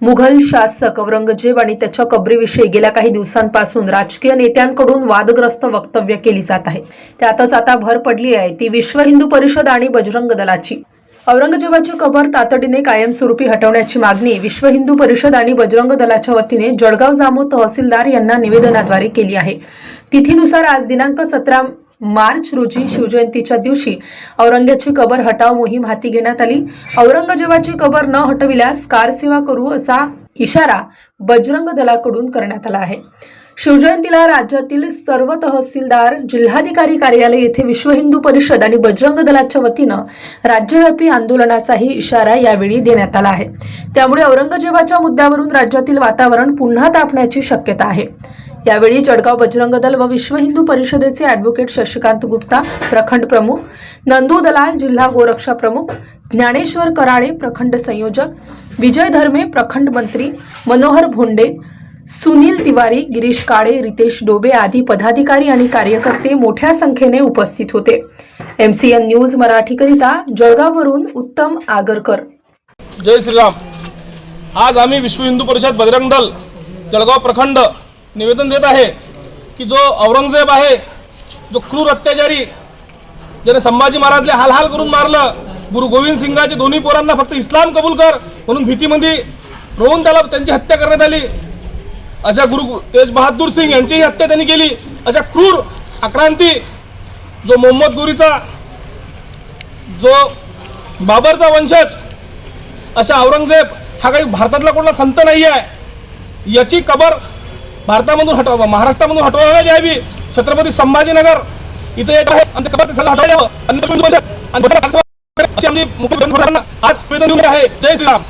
मुघल शासक औरंगजेब आणि त्याच्या कबरीविषयी गेल्या काही दिवसांपासून राजकीय नेत्यांकडून वादग्रस्त वक्तव्य केली जात आहे. त्यातच आता भर पडली आहे ती विश्व हिंदू परिषद आणि बजरंग दलाची. औरंगजेबाची कबर तातडीने कायमस्वरूपी हटवण्याची मागणी विश्व हिंदू परिषद आणि बजरंग दलाच्या वतीने जळगाव जामो तहसीलदार यांना निवेदनाद्वारे केली आहे. तिथीनुसार आज दिनांक सतरा मार्च रोजी शिवजयंतीच्या दिवशी औरंग्याची कबर हटाव मोहीम हाती घेण्यात आली. औरंगजेबाची कबर न हटविल्यास कारसेवा करू असा इशारा बजरंग दलाकडून करण्यात आला आहे. शिवजयंतीला राज्यातील सर्व तहसीलदार जिल्हाधिकारी कार्यालय येथे विश्व हिंदू परिषद आणि बजरंग दलाच्या वतीनं राज्यव्यापी आंदोलनाचाही इशारा यावेळी देण्यात आला आहे. त्यामुळे औरंगजेबाच्या मुद्द्यावरून राज्यातील वातावरण पुन्हा तापण्याची शक्यता आहे. यावेळी जळगाव बजरंग दल व विश्व हिंदू परिषदेचे अॅडव्होकेट शशिकांत गुप्ता प्रखंड प्रमुख नंदू दलाल जिल्हा गोरक्षा प्रमुख ज्ञानेश्वर कराळे प्रखंड संयोजक विजय धर्मे प्रखंड मंत्री मनोहर भोंडे सुनील तिवारी गिरीश काळे रितेश डोबे आदी पदाधिकारी आणि कार्यकर्ते मोठ्या संख्येने उपस्थित होते. एमसीएन न्यूज मराठीकरिता जळगाववरून उत्तम आगरकर. जय श्रीराम. आज आम्ही विश्व हिंदू परिषद बजरंग दल जळगाव प्रखंड निवेदन देत आहे की जो औरंगजेब आहे जो क्रूर अत्याचारी ज्याने संभाजी महाराजले हाल हाल करून मारलं गुरु गोविंद सिंगाचे दोन्ही पोरांना फक्त इस्लाम कबूल कर म्हणून भीतीमध्ये रोवून त्याला त्यांची हत्या करण्यात आली. अशा गुरु तेज बहादूर सिंग यांचीही हत्या त्यांनी केली. अशा क्रूर आक्रांती जो मोहम्मद गुरीचा जो बाबरचा वंशज अशा औरंगजेब हा काही भारतातला कोणता संत नाही आहे याची कबर भारतामधून हटवा महाराष्ट्रामधून हटवण्यात यावी. छत्रपती संभाजीनगर इथे एक आहे आणि ते तिथं हटवलं यावं. आणि ते म्हणजे, आमची मुख्य आज निवेदन आहे. जय श्रीराम.